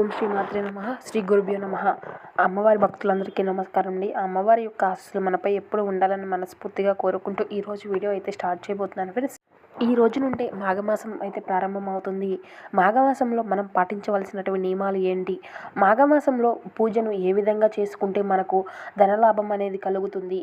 ఓం శ్రీ మాత్రే నమ. శ్రీ గురుభ్యో నమ. అమ్మవారి భక్తులందరికీ నమస్కారం అండి. అమ్మవారి యొక్క ఆశలు మనపై ఎప్పుడు ఉండాలని మనస్ఫూర్తిగా కోరుకుంటూ ఈరోజు వీడియో అయితే స్టార్ట్ చేయబోతున్నాను ఫ్రెండ్స్. ఈ రోజు నుండే మాఘమాసం అయితే ప్రారంభమవుతుంది. మాఘమాసంలో మనం పాటించవలసినటువంటి నియమాలు ఏంటి? మాఘమాసంలో పూజను ఏ విధంగా చేసుకుంటే మనకు ధనలాభం అనేది కలుగుతుంది?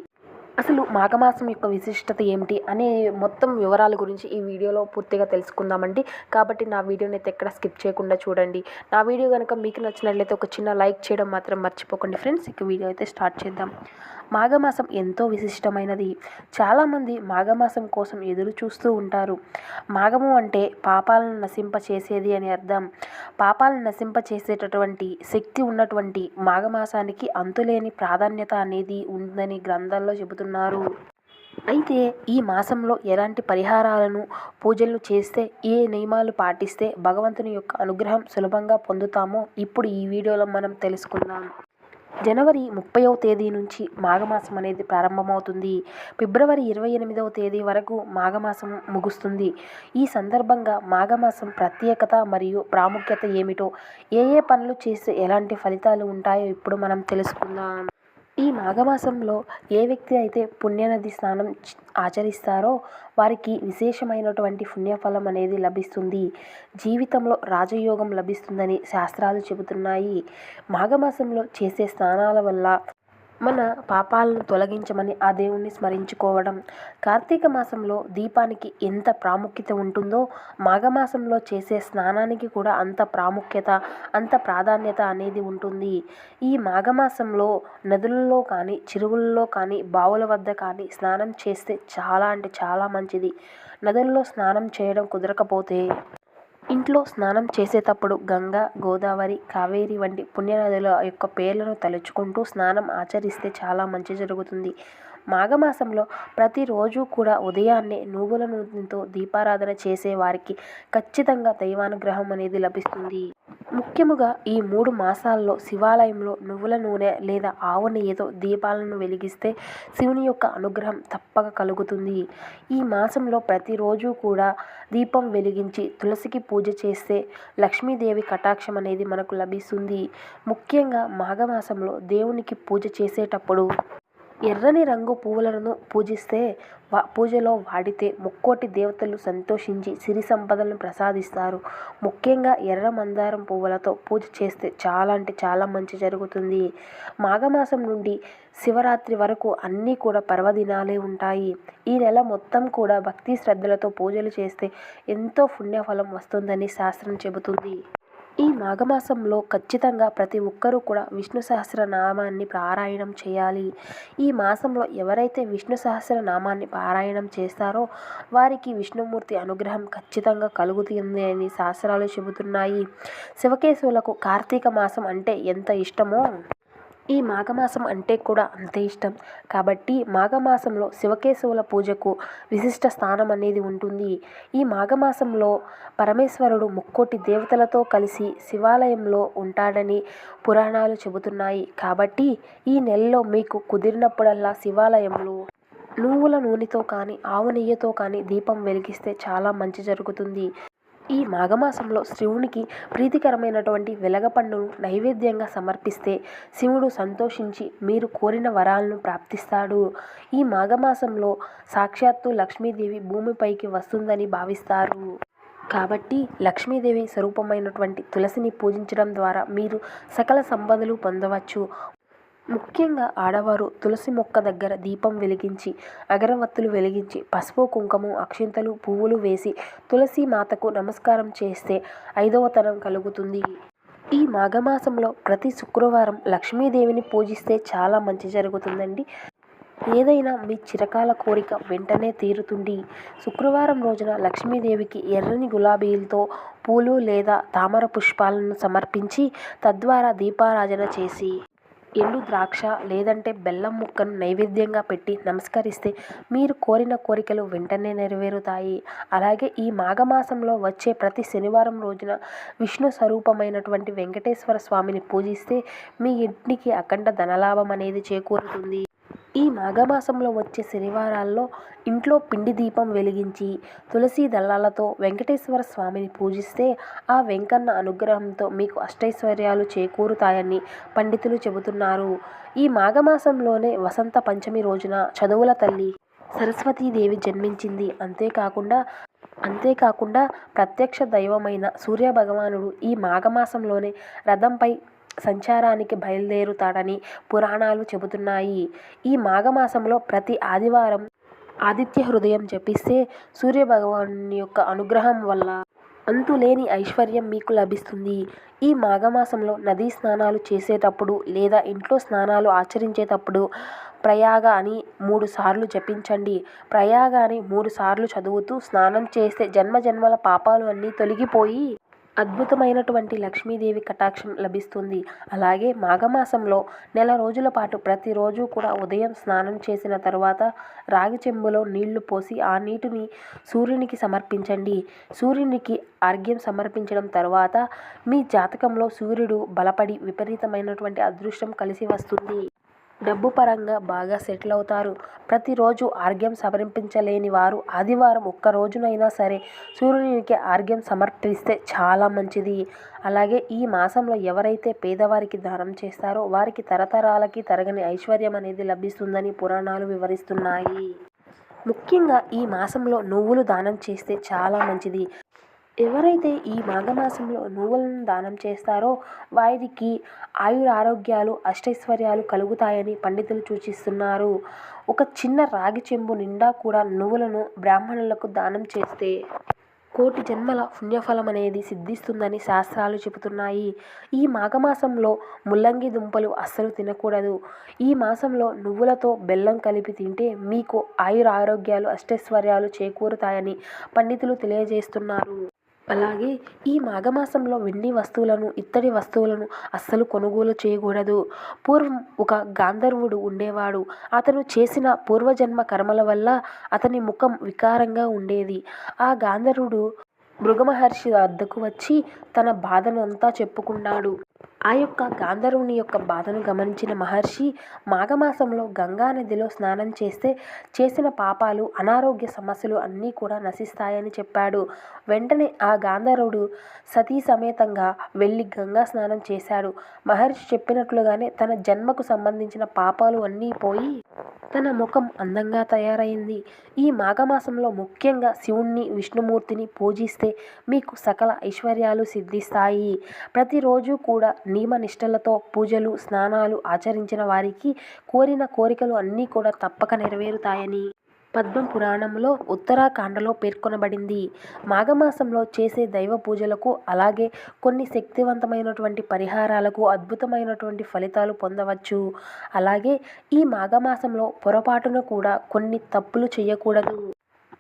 అసలు మాఘమాసం యొక్క విశిష్టత ఏమిటి అనే మొత్తం వివరాల గురించి ఈ వీడియోలో పూర్తిగా తెలుసుకుందామండి. కాబట్టి నా వీడియోని అయితే ఎక్కడ స్కిప్ చేయకుండా చూడండి. నా వీడియో కనుక మీకు నచ్చినట్లయితే ఒక చిన్న లైక్ చేయడం మాత్రం మర్చిపోకండి ఫ్రెండ్స్. ఇక వీడియో అయితే స్టార్ట్ చేద్దాం. మాఘమాసం ఎంతో విశిష్టమైనది. చాలామంది మాఘమాసం కోసం ఎదురు చూస్తూ ఉంటారు. మాఘము అంటే పాపాలను నశింప చేసేది అని అర్థం. పాపాలను నశింప చేసేటటువంటి శక్తి ఉన్నటువంటి మాఘమాసానికి అంతులేని ప్రాధాన్యత అనేది ఉందని గ్రంథాల్లో చెబుతూ చెబుతున్నారు అయితే ఈ మాసంలో ఎలాంటి పరిహారాలను పూజలను చేస్తే ఏ నియమాలు పాటిస్తే భగవంతుని యొక్క అనుగ్రహం సులభంగా పొందుతామో ఇప్పుడు ఈ వీడియోలో మనం తెలుసుకుందాం. జనవరి ముప్పైవ తేదీ నుంచి మాఘమాసం అనేది ప్రారంభమవుతుంది. ఫిబ్రవరి ఇరవై ఎనిమిదవ తేదీ వరకు మాఘమాసం ముగుస్తుంది. ఈ సందర్భంగా మాఘమాసం ప్రత్యేకత మరియు ప్రాముఖ్యత ఏమిటో ఏ ఏ పనులు చేస్తే ఎలాంటి ఫలితాలు ఉంటాయో ఇప్పుడు మనం తెలుసుకుందాం. ఈ మాఘమాసంలో ఏ వ్యక్తి అయితే పుణ్యనది స్నానం ఆచరిస్తారో వారికి విశేషమైనటువంటి పుణ్యఫలం అనేది లభిస్తుంది. జీవితంలో రాజయోగం లభిస్తుందని శాస్త్రాలు చెబుతున్నాయి. మాఘమాసంలో చేసే స్నానాల వల్ల మన పాపాలను తొలగించమని ఆ దేవుణ్ణి స్మరించుకోవడం. కార్తీక మాసంలో దీపానికి ఎంత ప్రాముఖ్యత ఉంటుందో మాఘమాసంలో చేసే స్నానానికి కూడా అంత ప్రాముఖ్యత అంత ప్రాధాన్యత అనేది ఉంటుంది. ఈ మాఘమాసంలో నదులలో కానీ చెరువుల్లో కానీ బావుల వద్ద కానీ స్నానం చేస్తే చాలా అంటే చాలా మంచిది. నదుల్లో స్నానం చేయడం కుదరకపోతే ఇంట్లో స్నానం చేసేటప్పుడు గంగా గోదావరి కావేరి వంటి పుణ్యనదుల యొక్క పేర్లను తలుచుకుంటూ స్నానం ఆచరిస్తే చాలా మంచి జరుగుతుంది. మాఘమాసంలో ప్రతిరోజు కూడా ఉదయాన్నే నువ్వుల నూనెతో దీపారాధన చేసే వారికి ఖచ్చితంగా దైవానుగ్రహం అనేది లభిస్తుంది. ముఖ్యముగా ఈ మూడు మాసాల్లో శివాలయంలో నువ్వుల నూనె లేదా ఆవు నెయ్యితో దీపాలను వెలిగిస్తే శివుని యొక్క అనుగ్రహం తప్పక కలుగుతుంది. ఈ మాసంలో ప్రతిరోజు కూడా దీపం వెలిగించి తులసికి పూజ చేస్తే లక్ష్మీదేవి కటాక్షం అనేది మనకు లభిస్తుంది. ముఖ్యంగా మాఘమాసంలో దేవునికి పూజ చేసేటప్పుడు ఎర్రని రంగు పువ్వులను పూజిస్తే పూజలో వాడితే ముక్కోటి దేవతలు సంతోషించి సిరి సంపదలను ప్రసాదిస్తారు. ముఖ్యంగా ఎర్ర మందారం పువ్వులతో పూజ చేస్తే చాలా అంటే చాలా మంచి జరుగుతుంది. మాఘమాసం నుండి శివరాత్రి వరకు అన్నీ కూడా పర్వదినాలే ఉంటాయి. ఈ నెల మొత్తం కూడా భక్తి శ్రద్ధలతో పూజలు చేస్తే ఎంతో పుణ్యఫలం వస్తుందని శాస్త్రం చెబుతుంది. ఈ మాఘమాసంలో ఖచ్చితంగా ప్రతి ఒక్కరూ కూడా విష్ణు సహస్రనామాన్ని పారాయణం చేయాలి. ఈ మాసంలో ఎవరైతే విష్ణు సహస్రనామాన్ని పారాయణం చేస్తారో వారికి విష్ణుమూర్తి అనుగ్రహం ఖచ్చితంగా కలుగుతుంది అని శాస్త్రాలు చెబుతున్నాయి. శివకేశవులకు కార్తీక మాసం అంటే ఎంత ఇష్టమో ఈ మాఘమాసం అంటే కూడా అంతే ఇష్టం. కాబట్టి మాఘమాసంలో శివకేశవుల పూజకు విశిష్ట స్థానం అనేది ఉంటుంది. ఈ మాఘమాసంలో పరమేశ్వరుడు ముక్కోటి దేవతలతో కలిసి శివాలయంలో ఉంటాడని పురాణాలు చెబుతున్నాయి. కాబట్టి ఈ నెలలో మీకు కుదిరినప్పుడల్లా శివాలయంలో నువ్వుల నూనెతో కానీ ఆవు నెయ్యితో కానీ దీపం వెలిగిస్తే చాలా మంచి జరుగుతుంది. ఈ మాఘమాసంలో శివునికి ప్రీతికరమైనటువంటి వెలగపండును నైవేద్యంగా సమర్పిస్తే శివుడు సంతోషించి మీరు కోరిన వరాలను ప్రాప్తిస్తాడు. ఈ మాఘమాసంలో సాక్షాత్తు లక్ష్మీదేవి భూమిపైకి వస్తుందని భావిస్తారు. కాబట్టి లక్ష్మీదేవి స్వరూపమైనటువంటి తులసిని పూజించడం ద్వారా మీరు సకల సంపదలు పొందవచ్చు. ముఖ్యంగా ఆడవారు తులసి మొక్క దగ్గర దీపం వెలిగించి అగరవత్తులు వెలిగించి పసుపు కుంకుమ అక్షింతలు పువ్వులు వేసి తులసి మాతకు నమస్కారం చేస్తే ఐదవ తరం కలుగుతుంది. ఈ మాఘమాసంలో ప్రతి శుక్రవారం లక్ష్మీదేవిని పూజిస్తే చాలా మంచి జరుగుతుందండి. ఏదైనా మీ చిరకాల కోరిక వెంటనే తీరుతుంది. శుక్రవారం రోజున లక్ష్మీదేవికి ఎర్రని గులాబీలతో పూలు లేదా తామర పుష్పాలను సమర్పించి తద్వారా దీపారాజన చేసి ఎండు ద్రాక్ష లేదంటే బెల్లం ముక్కను నైవేద్యంగా పెట్టి నమస్కరిస్తే మీరు కోరిన కోరికలు వెంటనే నెరవేరుతాయి. అలాగే ఈ మాఘమాసంలో వచ్చే ప్రతి శనివారం రోజున విష్ణు స్వరూపమైనటువంటి వెంకటేశ్వర స్వామిని పూజిస్తే మీ ఇంటికి అఖండ ధనలాభం అనేది చేకూరుతుంది. ఈ మాఘమాసంలో వచ్చే శనివారాల్లో ఇంట్లో పిండి దీపం వెలిగించి తులసి దళాలతో వెంకటేశ్వర స్వామిని పూజిస్తే ఆ వెంకన్న అనుగ్రహంతో మీకు అష్టైశ్వర్యాలు చేకూరుతాయని పండితులు చెబుతున్నారు. ఈ మాఘమాసంలోనే వసంత పంచమి రోజున చదువుల తల్లి సరస్వతీదేవి జన్మించింది. అంతేకాకుండా అంతేకాకుండా ప్రత్యక్ష దైవమైన సూర్యభగవానుడు ఈ మాఘమాసంలోనే రథంపై సంచారానికి బయలుదేరుతాడని పురాణాలు చెబుతున్నాయి. ఈ మాఘమాసంలో ప్రతి ఆదివారం ఆదిత్య హృదయం జపిస్తే సూర్యభగవాను యొక్క అనుగ్రహం వల్ల అంతులేని ఐశ్వర్యం మీకు లభిస్తుంది. ఈ మాఘమాసంలో నదీ స్నానాలు చేసేటప్పుడు లేదా ఇంట్లో స్నానాలు ఆచరించేటప్పుడు ప్రయాగ అని మూడు సార్లు జపించండి. ప్రయాగ అని మూడు సార్లు చదువుతూ స్నానం చేస్తే జన్మ జన్మల పాపాలు అన్నీ తొలగిపోయి అద్భుతమైనటువంటి లక్ష్మీదేవి కటాక్షం లభిస్తుంది. అలాగే మాఘమాసంలో నెల రోజుల పాటు ప్రతిరోజు కూడా ఉదయం స్నానం చేసిన తర్వాత రాగి చెంబులో నీళ్ళు పోసి ఆ నీటిని సూర్యునికి సమర్పించండి. సూర్యునికి అర్ఘ్యం సమర్పించడం తర్వాత మీ జాతకంలో సూర్యుడు బలపడి విపరీతమైనటువంటి అదృష్టం కలిసి వస్తుంది. డబ్బు పరంగా బాగా సెటిల్ అవుతారు. ప్రతిరోజు ఆర్ఘ్యం సమర్పించలేని వారు ఆదివారం ఒక్క రోజునైనా సరే సూర్యునికి ఆర్ఘ్యం సమర్పిస్తే చాలా మంచిది. అలాగే ఈ మాసంలో ఎవరైతే పేదవారికి దానం చేస్తారో వారికి తరతరాలకి తరగని ఐశ్వర్యం అనేది లభిస్తుందని పురాణాలు వివరిస్తున్నాయి. ముఖ్యంగా ఈ మాసంలో నువ్వులు దానం చేస్తే చాలా మంచిది. ఎవరైతే ఈ మాఘమాసంలో నువ్వులను దానం చేస్తారో వారికి ఆయురారోగ్యాలు అష్టైశ్వర్యాలు కలుగుతాయని పండితులు సూచిస్తున్నారు. ఒక చిన్న రాగి చెంబు నిండా కూడా నువ్వులను బ్రాహ్మణులకు దానం చేస్తే కోటి జన్మల పుణ్యఫలం అనేది సిద్ధిస్తుందని శాస్త్రాలు చెబుతున్నాయి. ఈ మాఘమాసంలో ముల్లంగి దుంపలు అస్సలు తినకూడదు. ఈ మాసంలో నువ్వులతో బెల్లం కలిపి తింటే మీకు ఆయుర ఆరోగ్యాలు అష్టైశ్వర్యాలు చేకూరుతాయని పండితులు తెలియజేస్తున్నారు. అలాగే ఈ మాఘమాసంలో వెండి వస్తువులను ఇత్తడి వస్తువులను అస్సలు కొనుగోలు చేయకూడదు. పూర్వం ఒక గాంధర్వుడు ఉండేవాడు. అతను చేసిన పూర్వజన్మ కర్మల వల్ల అతని ముఖం వికారంగా ఉండేది. ఆ గాంధర్వుడు మృగమహర్షి వద్దకు వచ్చి తన బాధను అంతా చెప్పుకున్నాడు. ఆ యొక్క గాంధర్వుని యొక్క బాధను గమనించిన మహర్షి మాఘమాసంలో గంగా నదిలో స్నానం చేస్తే చేసిన పాపాలు అనారోగ్య సమస్యలు అన్నీ కూడా నశిస్తాయని చెప్పాడు. వెంటనే ఆ గాంధర్వుడు సతీ సమేతంగా వెళ్ళి గంగా స్నానం చేశాడు. మహర్షి చెప్పినట్లుగానే తన జన్మకు సంబంధించిన పాపాలు అన్నీ పోయి తన ముఖం అందంగా తయారైంది. ఈ మాఘమాసంలో ముఖ్యంగా శివుణ్ణి విష్ణుమూర్తిని పూజిస్తే మీకు సకల ఐశ్వర్యాలు సిద్ధిస్తాయి. ప్రతిరోజు కూడా నియమనిష్టలతో పూజలు స్నానాలు ఆచరించిన వారికి కోరిన కోరికలు అన్నీ కూడా తప్పక నెరవేరుతాయని పద్మ పురాణంలో ఉత్తరాఖండలో పేర్కొనబడింది. మాఘమాసంలో చేసే దైవ పూజలకు అలాగే కొన్ని శక్తివంతమైనటువంటి పరిహారాలకు అద్భుతమైనటువంటి ఫలితాలు పొందవచ్చు. అలాగే ఈ మాఘమాసంలో పొరపాటున కూడా కొన్ని తప్పులు చేయకూడదు.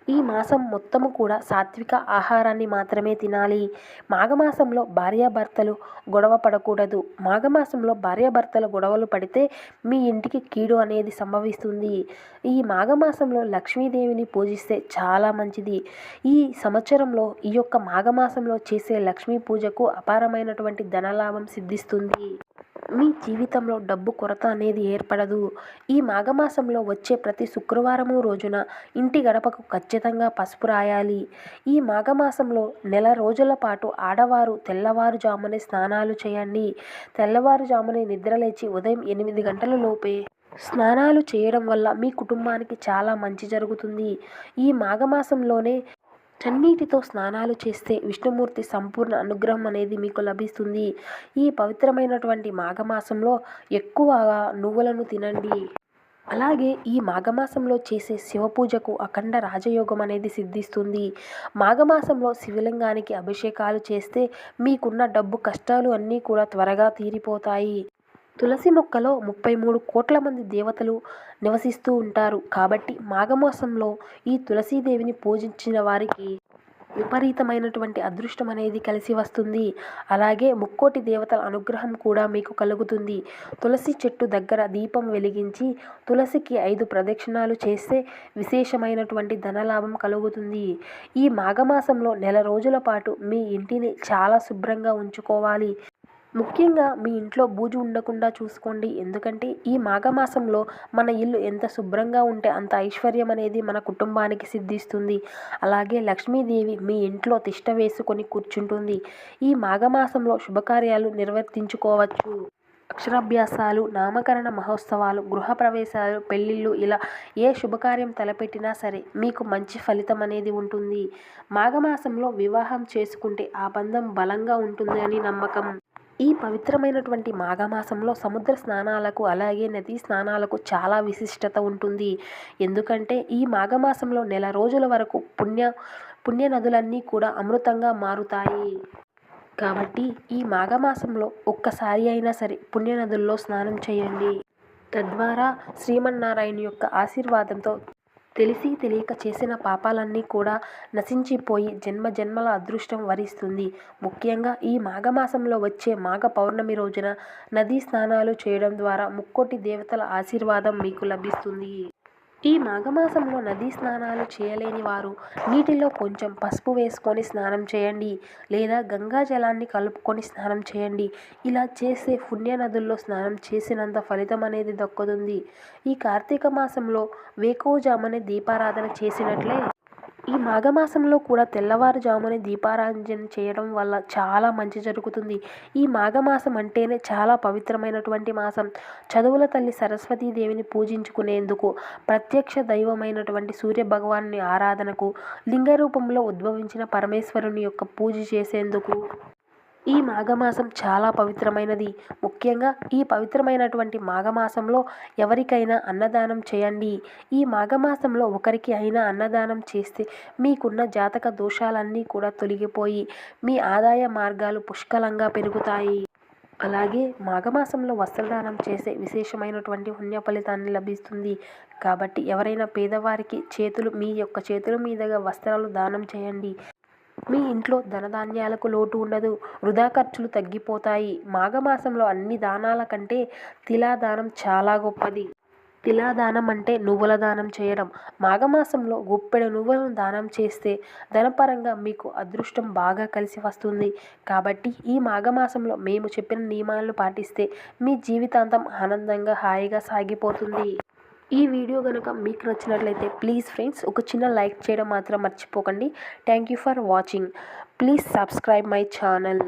ఈ మాసం మొత్తము కూడా సాత్విక ఆహారాన్ని మాత్రమే తినాలి. మాఘమాసంలో భార్యాభర్తలు గొడవ పడకూడదు. మాఘమాసంలో భార్యాభర్తలు గొడవలు పడితే మీ ఇంటికి కీడు అనేది సంభవిస్తుంది. ఈ మాఘమాసంలో లక్ష్మీదేవిని పూజిస్తే చాలా మంచిది. ఈ సంవత్సరంలో ఈ యొక్క మాఘమాసంలో చేసే లక్ష్మీ పూజకు అపారమైనటువంటి ధనలాభం సిద్ధిస్తుంది. మీ జీవితంలో డబ్బు కొరత అనేది ఏర్పడదు. ఈ మాఘమాసంలో వచ్చే ప్రతి శుక్రవారము రోజున ఇంటి గడపకు ఖచ్చితంగా పసుపు రాయాలి. ఈ మాఘమాసంలో నెల రోజుల పాటు ఆడవారు తెల్లవారుజామునే స్నానాలు చేయండి. తెల్లవారుజామునే నిద్రలేచి ఉదయం ఎనిమిది గంటల లోపే స్నానాలు చేయడం వల్ల మీ కుటుంబానికి చాలా మంచి జరుగుతుంది. ఈ మాఘమాసంలోనే చన్నీటితో స్నానాలు చేస్తే విష్ణుమూర్తి సంపూర్ణ అనుగ్రహం అనేది మీకు లభిస్తుంది. ఈ పవిత్రమైనటువంటి మాఘమాసంలో ఎక్కువగా నువ్వులను తినండి. అలాగే ఈ మాఘమాసంలో చేసే శివ పూజకు అఖండ రాజయోగం అనేది సిద్ధిస్తుంది. మాఘమాసంలో శివలింగానికి అభిషేకాలు చేస్తే మీకున్న డబ్బు కష్టాలు అన్నీ కూడా త్వరగా తీరిపోతాయి. తులసి మొక్కలో ముప్పై మూడు కోట్ల మంది దేవతలు నివసిస్తూ ఉంటారు. కాబట్టి మాఘమాసంలో ఈ తులసీదేవిని పూజించిన వారికి విపరీతమైనటువంటి అదృష్టం అనేది కలిసి వస్తుంది. అలాగే ముక్కోటి దేవతల అనుగ్రహం కూడా మీకు కలుగుతుంది. తులసి చెట్టు దగ్గర దీపం వెలిగించి తులసికి ఐదు ప్రదక్షిణాలు చేస్తే విశేషమైనటువంటి ధనలాభం కలుగుతుంది. ఈ మాఘమాసంలో నెల రోజుల పాటు మీ ఇంటిని చాలా శుభ్రంగా ఉంచుకోవాలి. ముఖ్యంగా మీ ఇంట్లో బూజు ఉండకుండా చూసుకోండి. ఎందుకంటే ఈ మాఘమాసంలో మన ఇల్లు ఎంత శుభ్రంగా ఉంటే అంత ఐశ్వర్యం అనేది మన కుటుంబానికి సిద్ధిస్తుంది. అలాగే లక్ష్మీదేవి మీ ఇంట్లో తిష్ట వేసుకొని కూర్చుంటుంది. ఈ మాఘమాసంలో శుభకార్యాలు నిర్వర్తించుకోవచ్చు. అక్షరాభ్యాసాలు నామకరణ మహోత్సవాలు గృహప్రవేశాలు పెళ్ళిళ్ళు ఇలా ఏ శుభకార్యం తలపెట్టినా సరే మీకు మంచి ఫలితం అనేది ఉంటుంది. మాఘమాసంలో వివాహం చేసుకుంటే ఆ బంధం బలంగా ఉంటుంది అని నమ్మకం. ఈ పవిత్రమైనటువంటి మాఘమాసంలో సముద్ర స్నానాలకు అలాగే నదీ స్నానాలకు చాలా విశిష్టత ఉంటుంది. ఎందుకంటే ఈ మాఘమాసంలో నెల రోజుల వరకు పుణ్య పుణ్య నదులన్నీ కూడా అమృతంగా మారుతాయి. కాబట్టి ఈ మాఘమాసంలో ఒక్కసారి అయినా సరే పుణ్యనదుల్లో స్నానం చేయండి. తద్వారా శ్రీమన్నారాయణ యొక్క ఆశీర్వాదంతో తెలిసి తెలియక చేసిన పాపాలన్నీ కూడా నశించిపోయి జన్మ జన్మల అదృష్టం వరిస్తుంది. ముఖ్యంగా ఈ మాఘమాసంలో వచ్చే మాఘ పౌర్ణమి రోజున నదీ స్నానాలు చేయడం ద్వారా ముక్కోటి దేవతల ఆశీర్వాదం మీకు లభిస్తుంది. ఈ మాఘమాసంలో నదీ స్నానాలు చేయలేని వారు నీటిలో కొంచెం పసుపు వేసుకొని స్నానం చేయండి లేదా గంగా జలాన్ని కలుపుకొని స్నానం చేయండి. ఇలా చేసే పుణ్య నదుల్లో స్నానం చేసినంత ఫలితం అనేది దక్కుతుంది. ఈ కార్తీక మాసంలో వేకోజామని దీపారాధన చేసినట్లే ఈ మాఘమాసంలో కూడా తెల్లవారుజామునే దీపారాధన చేయడం వల్ల చాలా మంచి జరుగుతుంది. ఈ మాఘమాసం అంటేనే చాలా పవిత్రమైనటువంటి మాసం. చదువుల తల్లి సరస్వతీదేవిని పూజించుకునేందుకు ప్రత్యక్ష దైవమైనటువంటి సూర్య భగవాన్ని ఆరాధనకు లింగ రూపంలో ఉద్భవించిన పరమేశ్వరుని యొక్క పూజ చేసేందుకు ఈ మాఘమాసం చాలా పవిత్రమైనది. ముఖ్యంగా ఈ పవిత్రమైనటువంటి మాఘమాసంలో ఎవరికైనా అన్నదానం చేయండి. ఈ మాఘమాసంలో ఒకరికి అయినా అన్నదానం చేస్తే మీకున్న జాతక దోషాలన్నీ కూడా తొలగిపోయి మీ ఆదాయ మార్గాలు పుష్కలంగా పెరుగుతాయి. అలాగే మాఘమాసంలో వస్త్రదానం చేసే విశేషమైనటువంటి పుణ్య ఫలితాన్ని లభిస్తుంది. కాబట్టి ఎవరైనా పేదవారికి చేతులు మీ యొక్క చేతుల మీదుగా వస్త్రాలు దానం చేయండి. మీ ఇంట్లో ధనధాన్యాలకు లోటు ఉండదు. వృధా ఖర్చులు తగ్గిపోతాయి. మాఘమాసంలో అన్ని దానాల కంటే తిలాదానం చాలా గొప్పది. తిలాదానం అంటే నువ్వుల దానం చేయడం. మాఘమాసంలో గుప్పెడు నువ్వులను దానం చేస్తే ధనపరంగా మీకు అదృష్టం బాగా కలిసి వస్తుంది. కాబట్టి ఈ మాఘమాసంలో మేము చెప్పిన నియమాలను పాటిస్తే మీ జీవితాంతం ఆనందంగా హాయిగా సాగిపోతుంది. ఈ వీడియో కనుక మీకు నచ్చినట్లయితే ప్లీజ్ ఫ్రెండ్స్ ఒక చిన్న లైక్ చేయడం మాత్రం మర్చిపోకండి. Thank you for watching please subscribe my channel